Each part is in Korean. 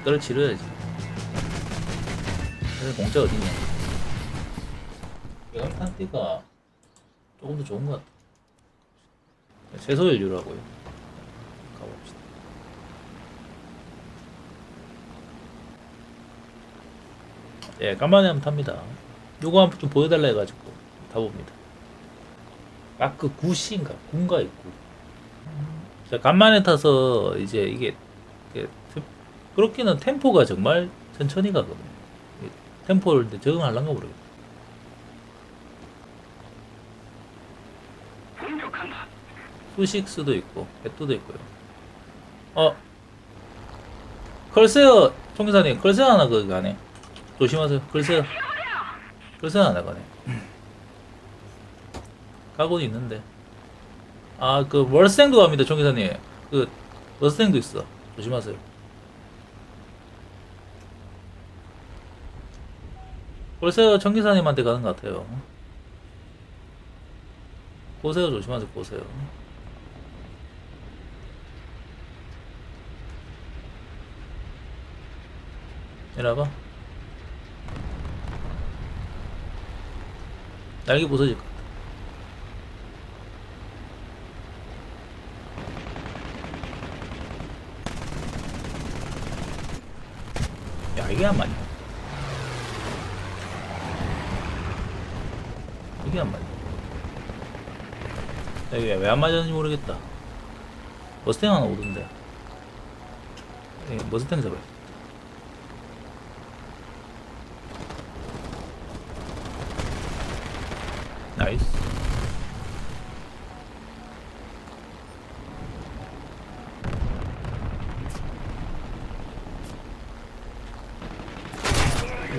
대가를 치러야지. 그래서 공짜 어딨냐? 양탄띠가 조금 더 좋은 것 같아. 최소 연료라고요. 가봅시다. 예, 간만에 한번 탑니다. 요거 한번 좀 보여달라 해가지고 타봅니다. 마크 9C인가? 9인가 있고. 자, 간만에 타서 이제 이게, 이게 템- 그렇기는 템포가 정말 천천히 가거든요. 템포를 적응하려는가. 공격한다. 수식스도 있고 배트도 있고요. 어 걸세어 총기사님 걸세어 하나 그 가네. 조심하세요. 걸세어 걸세어 하나 가네. 가고는 있는데 아그 월생도 갑니다 총기사님. 그 월생도 있어. 조심하세요. 걸세어 총기사님한테 가는 것 같아요. 고세요 조심하세요 고세요. 내려봐. 날개 부서질 것 같아. 야, 이게 안 맞냐? 이게 안 맞냐? 야, 이게 왜 안 맞았는지 모르겠다. 머스탱 하나 오던데. 예, 머스탱 잡아야 나이스.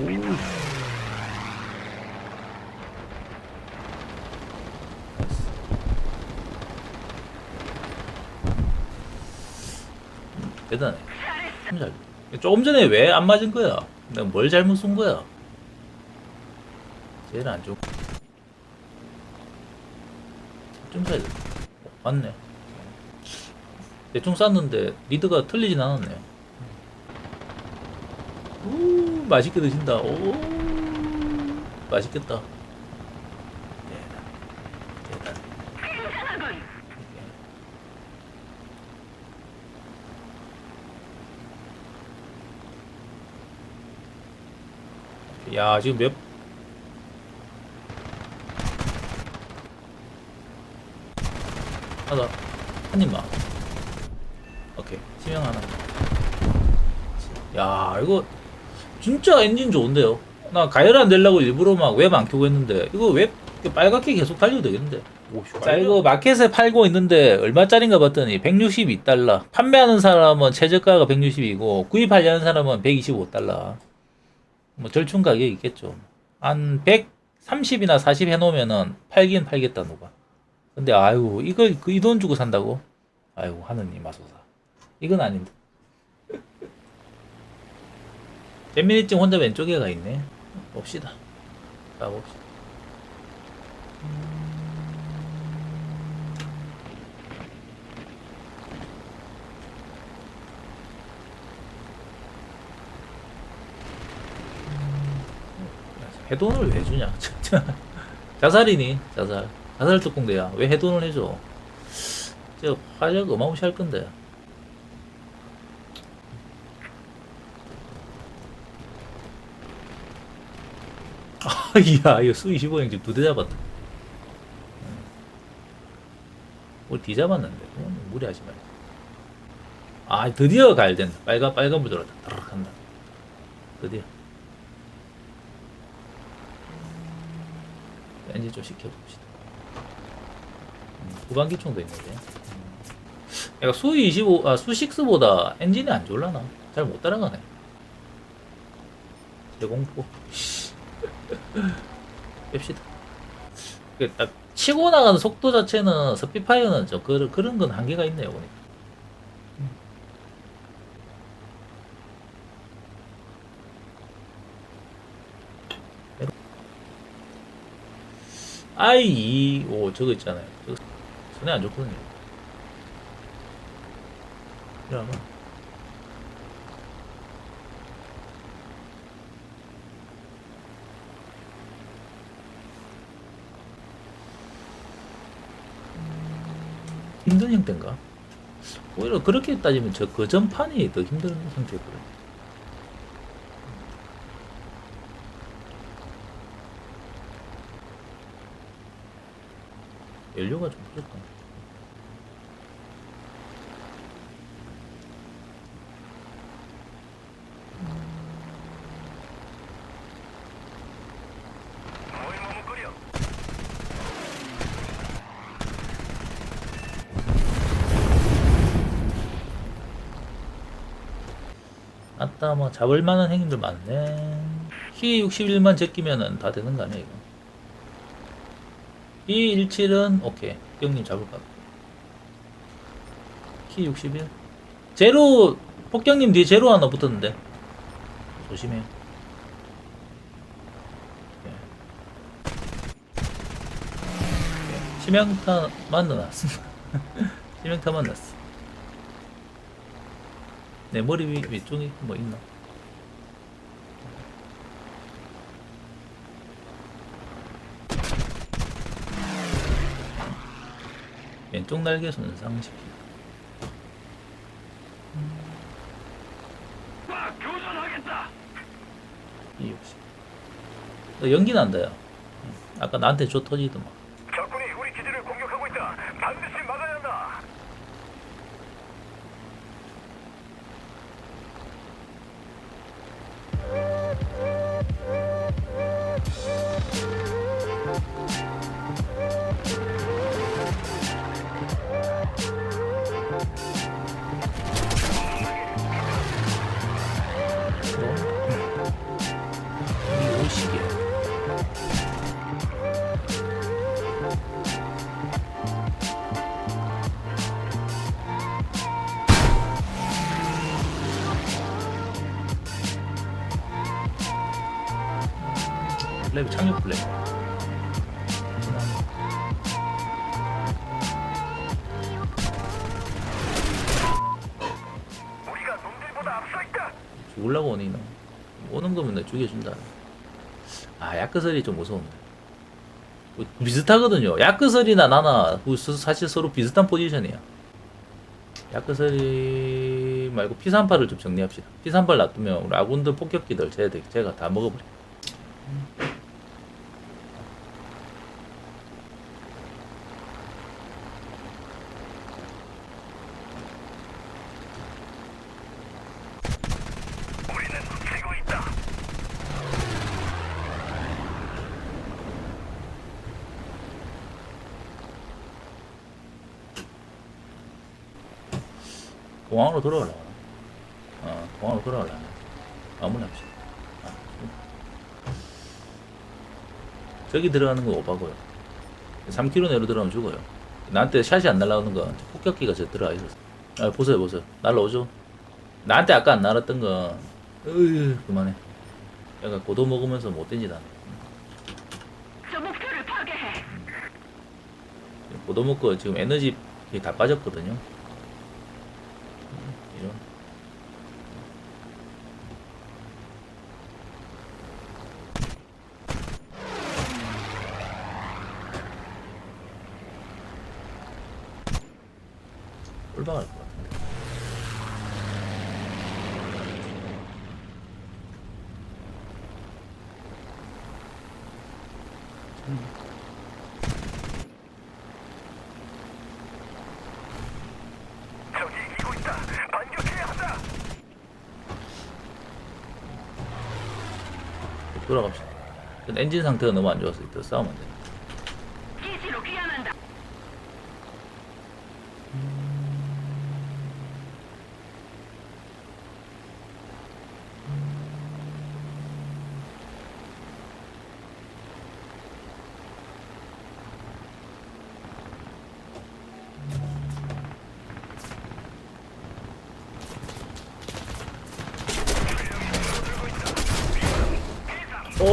오. 대단해. 참 잘. 조금 전에 왜 안 맞은 거야? 내가 뭘 잘못 쏜 거야? 제일 안 좋은. 좀 차이. 어, 맞네. 대충 쐈는데 리드가 틀리진 않았네요. 오, 맛있게 드신다. 오, 맛있겠다. 대단. 대단. 야, 지금 몇 하나 한 입만. 오케이 치명 하나. 야 이거 진짜 엔진 좋은데요. 나 가열 안 되려고 일부러 막 웹 안 켜고 했는데 이거 웹 빨갛게 계속 달려도 되겠는데. 자 이거 마켓에 팔고 있는데 얼마짜린가 봤더니 162달러. 판매하는 사람은 최저가가 160이고 구입하려는 사람은 125달러. 뭐 절충 가격이 있겠죠. 한 130이나 40 해놓으면은 팔긴 팔겠다 누가. 근데 아유 이걸 그이돈 주고 산다고? 아유 하느님 마소사. 이건 아닌데. 잼민이증 혼자 왼쪽에 가 있네. 봅시다. 가봅시다. 해돈을 왜 주냐? 진짜. 자살이니 자살. 자살 특공대야. 왜 해돈을 해줘? 진짜 화력 어마무시할 건데. 아, 이야, 이거 수 25형 지금 두 대 잡았다. 우리 뒤 잡았는데, 무리하지 말자. 아, 드디어 갈된다. 빨간, 빨간불 들어왔다. 따르륵 한다. 드디어. 엔진 좀 시켜봅시다. 음, 후반기총도 있는데. 음. 약간 수 25, 아, 수 6보다 엔진이 안 좋을라나? 잘 못 따라가네. 대공포. 씨. 뺍시다. 그, 딱, 치고 나가는 속도 자체는 스피파이어는 좀 그런, 그런 건 한계가 있네요, 보니까. I25 저거 있잖아요. 저거 손에 안 좋거든요. 이러면 힘든 뭐. 형태인가? 오히려 그렇게 따지면 저 거전판이 더 힘든 형태였거든요. 연료가 좀 머뭇거려? 아따 뭐 잡을 만한 행위들 많네. 키 61만 제끼면은 다 되는 거 아니야 이거? 이 17은 오케이. 형님 잡을 것 같고. 키 61. 제로 폭격님 뒤에 제로 하나 붙었는데 조심해. 오케이. 오케이. 치명타만 넣어놨어. 치명타만 넣었어. 내 머리 위, 위쪽에 뭐 있나? 왼쪽 날개 손상시키. 와, 역시. 너 연기 난다, 야. 아까 나한테 줘 터지더만. 죽여준다. 아 야크설이 좀 무서운데. 뭐 비슷하거든요. 야크설이나 나나 그 서- 사실 서로 비슷한 포지션이야. 야크설이 말고 P38을 좀 정리합시다. P38 놔두면 우리 아군들 폭격기들 제, 제가 다 먹어버려. 우리는 지고 있다. 공항으로 돌아오려고. 어, 공항으로 돌아오려고. 마무리합시다. 아, 저기 들어가는 거 오바고요. 3km 내로 들어가면 죽어요. 나한테 샷이 안 날라오는 건 폭격기가 저 들어가 있었어. 아, 보세요, 보세요. 날라오죠? 나한테 아까 안 날았던 건, 으 그만해. 약간 고도 먹으면서 못된 짓 하네. 저 목표를 파괴해. 고도 먹고 지금 에너지 다 빠졌거든요. 음, 이런. 꼴박할 것 같은데. 돌아갑시다. 엔진 상태가 너무 안 좋아서 이따 싸우면 안 돼.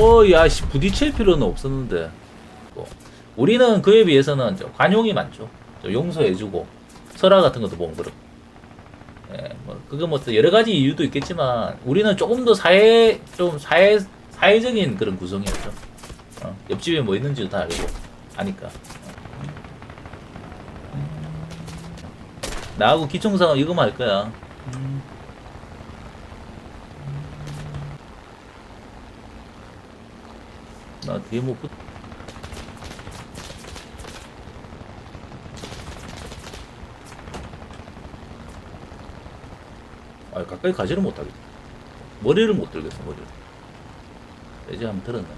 어, 야, 씨, 부딪힐 필요는 없었는데. 뭐, 우리는 그에 비해서는 저 관용이 많죠. 저 용서해주고, 설화 같은 것도 보면 그렇고. 예, 어, 그거 뭐또 여러 가지 이유도 있겠지만 우리는 조금 더 사회 좀 사회 사회적인 그런 구성이었죠. 어, 옆집에 뭐 있는지도 다 알고 아니까. 어. 나하고 기총사가 이거만 할 거야. 음. 나 뒤에 뭐 붙... 아 가까이 가지를 못하겠다. 머리를 못 들겠어 머리를. 이제 한번 들었는데.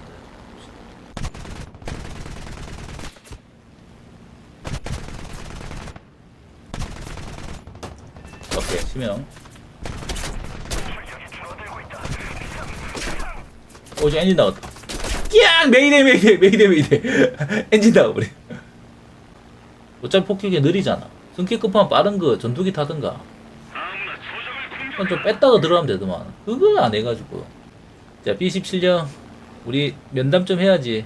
오케이 치명. 오, 저 엔진 나왔다. 야 메이데이 메이데이 메이데이 메이데이 엔진 나와버려. 어차피 폭격이 느리잖아. 승기 급하면 빠른 거 전투기 타든가. 그건 좀 뺐다가 들어가면 되더만. 그걸 안 해가지고. 자, B17령. 우리 면담 좀 해야지.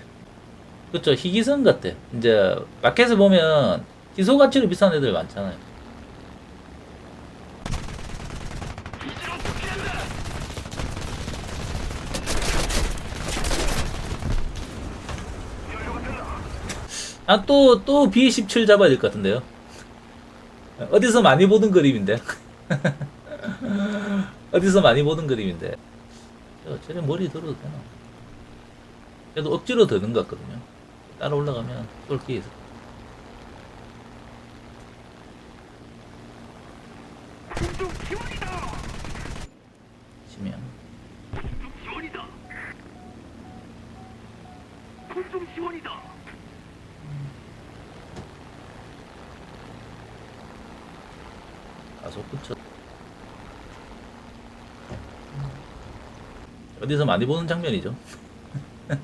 그쵸, 희귀성 같아. 이제, 마켓에 보면, 희소 가치로 비싼 애들 많잖아요. 아, 또, 또 B17 잡아야 될 것 같은데요. 어디서 많이 보던 그림인데. 어디서 많이 보던 그림인데. 저, 쟤네 머리 들어도 되나? 그래도 억지로 드는 것 같거든요. 따라 올라가면 쏠 기회 있어. 치면. 지원이다.空中 지원이다. 가속 붙여. 어디서 많이 보는 장면이죠.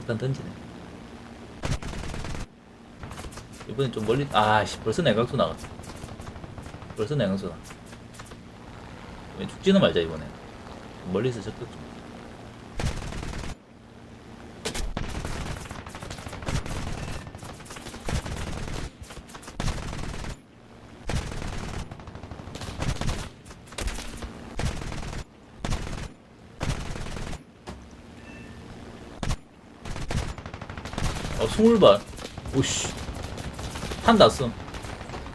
일단 던지네. 이번엔 좀 멀리, 아, 씨, 벌써 냉각수 나갔어. 벌써 냉각수 나. 왜 죽지는 말자, 이번에. 멀리서 적극 좀. 어, 스물발. 오씨. 탄 났어.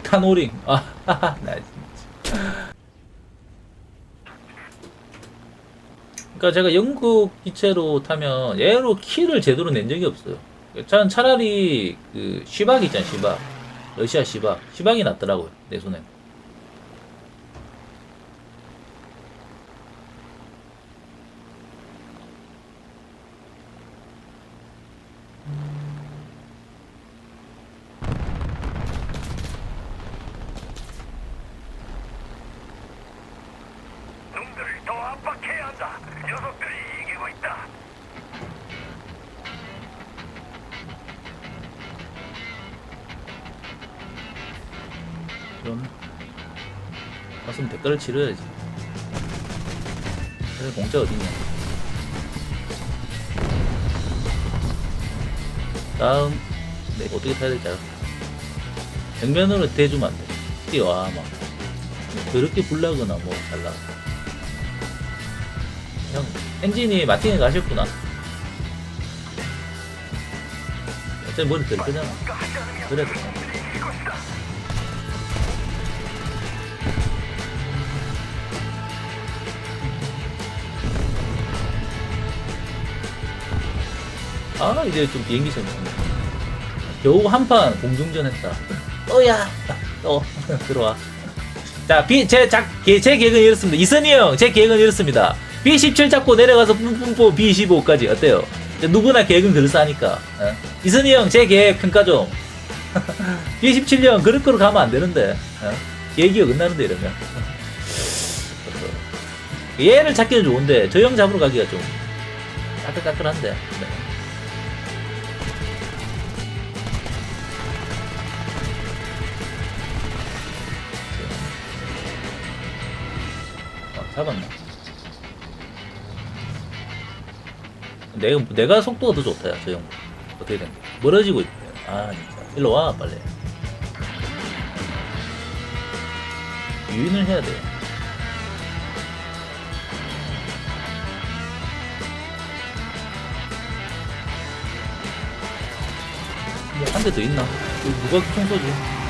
탄 오링. 아, 하하, 나 진짜. 그러니까 제가 영국 기체로 타면 얘로 키를 제대로 낸 적이 없어요. 저는 차라리 그 시박 있잖아요, 시박. 러시아 시박. 시박이 낫더라고요, 내 손엔. 그럼 가슴 댓글을 치러야지. 그래 공짜 어디냐? 다음 네, 어떻게 타야 될지 알아? 정면으로 대주면 안 돼. 뛰어와 막 그렇게 불나거나 뭐 달라. 형 엔진이 마틴에 가셨구나. 어차피 머리 들 거잖아. 그래 도 아 이제 좀 비행기 재밌습니다. 겨우 한 판 공중전 했다. 또야 또 들어와. 자제작제 계획은 이렇습니다. 이선희 형제 계획은 이렇습니다. B17 잡고 내려가서 뿜뿜뽀 B15까지. 어때요? 누구나 계획은 그럴싸하니까. 어? 이선희 형제 계획 평가 좀. B17 형 그럴 거로 가면 안 되는데. 어? 계획이 어긋나는데 이러면. 얘를 잡기는 좋은데 저 형 잡으러 가기가 좀 까끌까끌한데. 네. 잡았네. 내가, 내가 속도가 더 좋다, 야, 저 형. 어떻게 된 거야? 멀어지고 있대. 아, 진짜. 일로 와, 빨리. 유인을 해야. 뭐한대 더 있나? 누가 기총 쏘지?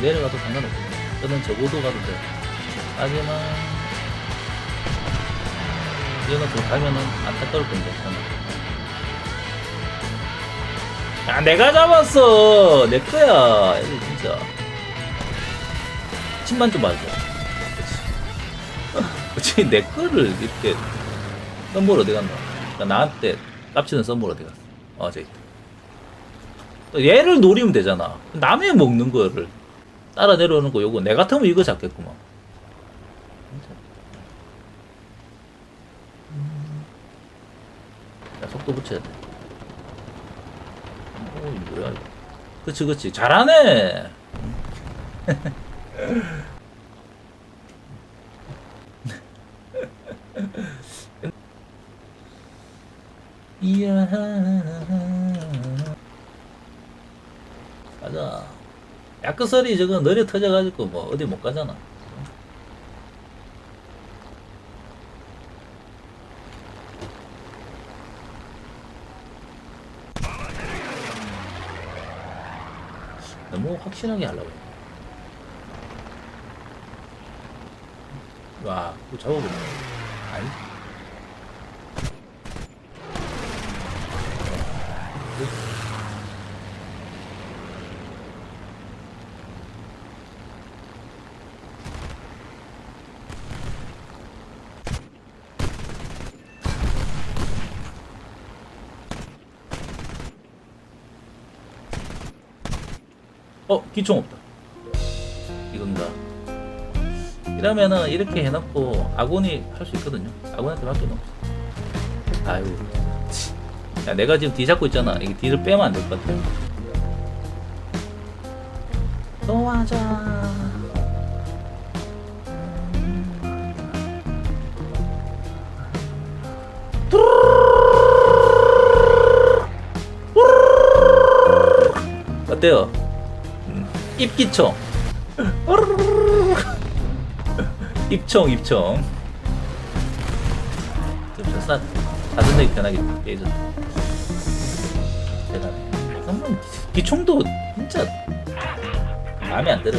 어차피 내려가도 상관없고 저는 저고도 가도 돼. 하지만 이거는 좀 가면은 안타까울 건데 저는. 야 내가 잡았어! 내 거야! 이거 진짜. 침만 좀 맞아 그치. 내 거를 이렇게 썸볼 어디 갔나? 그러니까 나한테 깝치는 썸볼 어디 갔어? 어 저기 있다. 또 얘를 노리면 되잖아. 남의 먹는 거를 따라 내려오는 거 요거 내 같으면 이거 잡겠구만. 야, 속도 붙여야 돼 오, 이 뭐야. 그치, 그치. 잘하네. 이야. 가자. 야크설이 저거 느려 터져가지고 뭐 어디 못 가잖아. 너무 확실하게 하려고 해. 와, 그거 잡아보네. 아니. 어, 기총 없다. 이건가? 이러면은 이렇게 해놓고 아군이 할 수 있거든요. 아군한테 맡겨 놓고. 아유, 치. 야, 내가 지금 뒤 잡고 있잖아. 이게 뒤를 빼면 안 될 것 같아. 도와줘. 어때요? 음, 입기총. 입총, 입총. 좀 사, 사전되기 편하게 깨졌다. 대단해. 한번 기총도 진짜 마음에 안 들어.